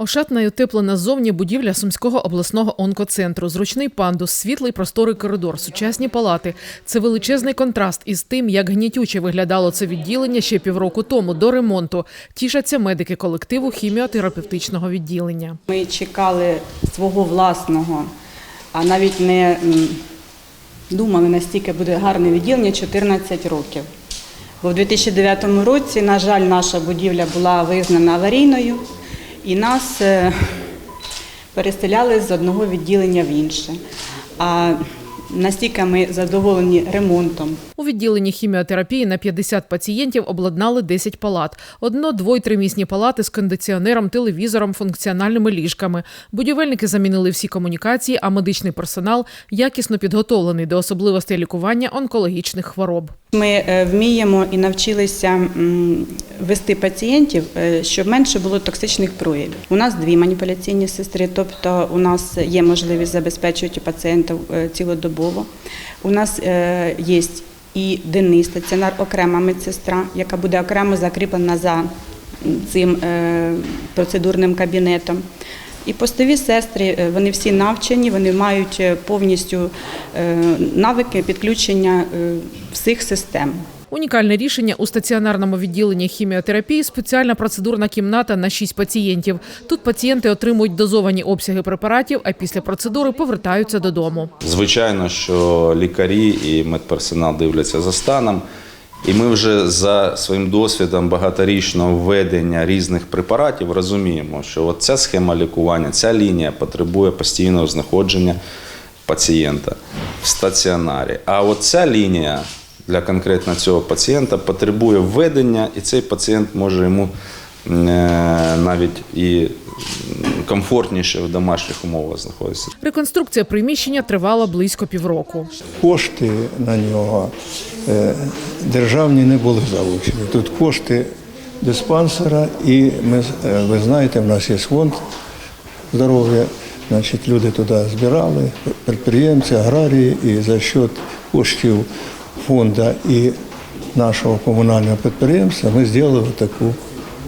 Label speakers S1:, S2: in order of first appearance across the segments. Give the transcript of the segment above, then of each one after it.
S1: Ошатна й утеплена ззовні будівля Сумського обласного онкоцентру. Зручний пандус, світлий просторий коридор, сучасні палати. Це величезний контраст із тим, як гнітюче виглядало це відділення ще півроку тому до ремонту. Тішаться медики колективу хіміотерапевтичного відділення.
S2: Ми чекали свого власного, а навіть не думали, настільки буде гарне відділення 14 років. Бо в 2009 році, на жаль, наша будівля була визнана аварійною, і нас е, переселяли з одного відділення в інше. А настільки ми задоволені ремонтом,
S1: У відділенні хіміотерапії на 50 пацієнтів обладнали 10 палат. Одно, двой, тримісні палати з кондиціонером, телевізором, функціональними ліжками. Будівельники замінили всі комунікації, а медичний персонал якісно підготовлений до особливостей лікування онкологічних хвороб.
S2: Ми е, вміємо і навчилися вести пацієнтів, е, щоб менше було токсичних проявів. У нас дві маніпуляційні сестри, тобто у нас є можливість забезпечувати пацієнтів е, цілодобово. У нас е, є і денний стаціонар, окрема медсестра, яка буде окремо закріплена за цим е, процедурним кабінетом. І постові сестри, е, вони всі навчені, вони мають повністю навики підключення всіх систем.
S1: Унікальне рішення у стаціонарному відділенні хіміотерапії спеціальна процедурна кімната на 6 пацієнтів. Тут пацієнти отримують дозовані обсяги препаратів, а після процедури повертаються додому.
S3: Звичайно, що лікарі і медперсонал дивляться за станом. І ми вже за своїм досвідом багаторічного введення різних препаратів розуміємо, що ця схема лікування, ця лінія потребує постійного знаходження пацієнта в стаціонарі. А от ця лінія для конкретно цього пацієнта потребує введення, і цей пацієнт може йому е, навіть і комфортніше в домашніх умовах знаходитися.
S1: Реконструкція приміщення тривала близько півроку.
S4: Кошти на нього е, державні не були залучені. Тут кошти диспансера, і ми, е, ви знаєте, в нас є фонд здоров'я. Значить, люди туди збирали, підприємці, аграрії, і за счет коштів фонду і нашого комунального підприємства ми зробили таку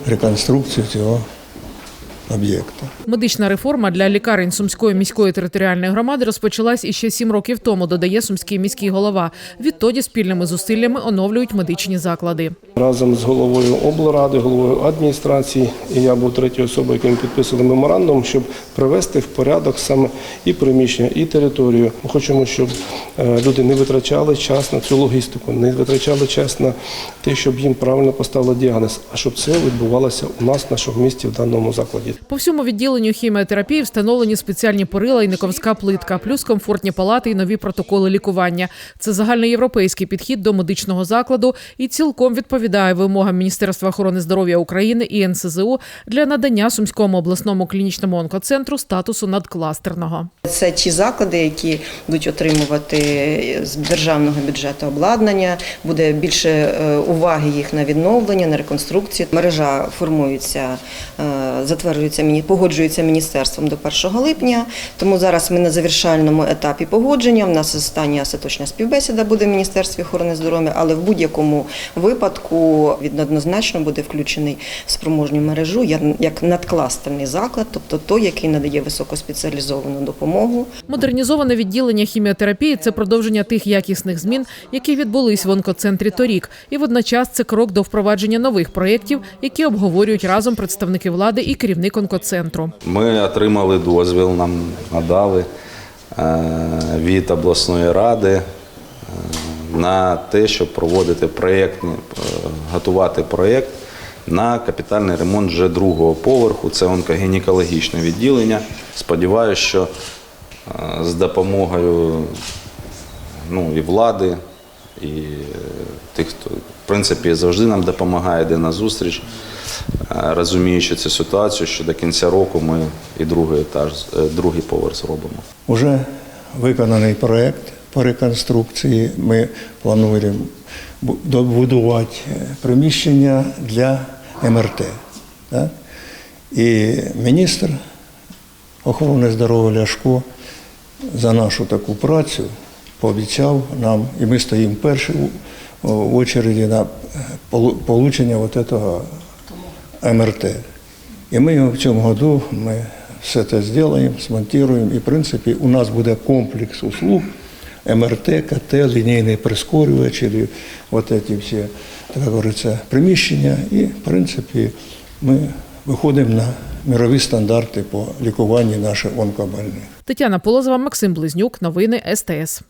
S4: реконструкцію цього об'єкту.
S1: Медична реформа для лікарень Сумської міської територіальної громади розпочалась іще сім років тому, додає сумський міський голова. Відтоді спільними зусиллями оновлюють медичні заклади.
S5: Разом з головою облради, головою адміністрації, і я був третьою особою, яким підписали меморандум, щоб привести в порядок саме і приміщення, і територію. Ми хочемо, щоб е, люди не витрачали час на цю логістику, не витрачали час на те, щоб їм правильно поставили діагноз, а щоб це відбувалося у нас, в нашому місті, в даному закладі.
S1: По всьому відділенню хіміотерапії встановлені спеціальні перила і никовська плитка, плюс комфортні палати і нові протоколи лікування. Це загальноєвропейський підхід до медичного закладу і цілком відповідає вимогам Міністерства охорони здоров'я України і НСЗУ для надання Сумському обласному клінічному онкоцентру статусу надкластерного.
S6: Це ті заклади, які будуть отримувати з державного бюджету обладнання, буде більше е, уваги їх на відновлення, на реконструкцію. Мережа формується, е, затверджується, міні- погоджується міністерством до 1 липня. Тому зараз ми на завершальному етапі погодження. У нас остання остаточна співбесіда буде в Міністерстві охорони здоров'я, але в будь-якому випадку він однозначно буде включений в спроможню мережу як надкластерний заклад, тобто той, який надає високоспеціалізовану допомогу.
S1: Модернізоване відділення хіміотерапії це продовження тих якісних змін, які відбулись в онкоцентрі торік, і водночас це крок до впровадження нових проєктів, які обговорюють разом представники влади і керівник онкоцентру.
S3: Ми отримали дозвіл, нам надали е, від обласної ради е, на те, щоб проводити проєктні, е, готувати проєкт на капітальний ремонт вже другого поверху. Це онкогінекологічне відділення. Сподіваюся, що з допомогою ну, і влади, і е, тих, хто в принципі завжди нам допомагає, йде на зустріч, е, розуміючи цю ситуацію, що до кінця року ми і другий етаж, е, другий поверх зробимо.
S4: Уже виконаний проєкт по реконструкції. Ми плануємо добудувати приміщення для МРТ. Так? І міністр охорони здоров'я Ляшко за нашу таку працю пообіцяв нам, і ми стоїмо перші в очереді на е, получення от цього МРТ. І ми в цьому году ми все це зробимо, смонтуємо. І, в принципі, у нас буде комплекс услуг, МРТ, КТ, лінійний прискорювач, і от ці всі, так говориться, приміщення. І, в принципі, ми виходимо на мирові стандарти по лікуванню наших онкобольних.
S1: Тетяна Полозова, Максим Близнюк. Новини СТС.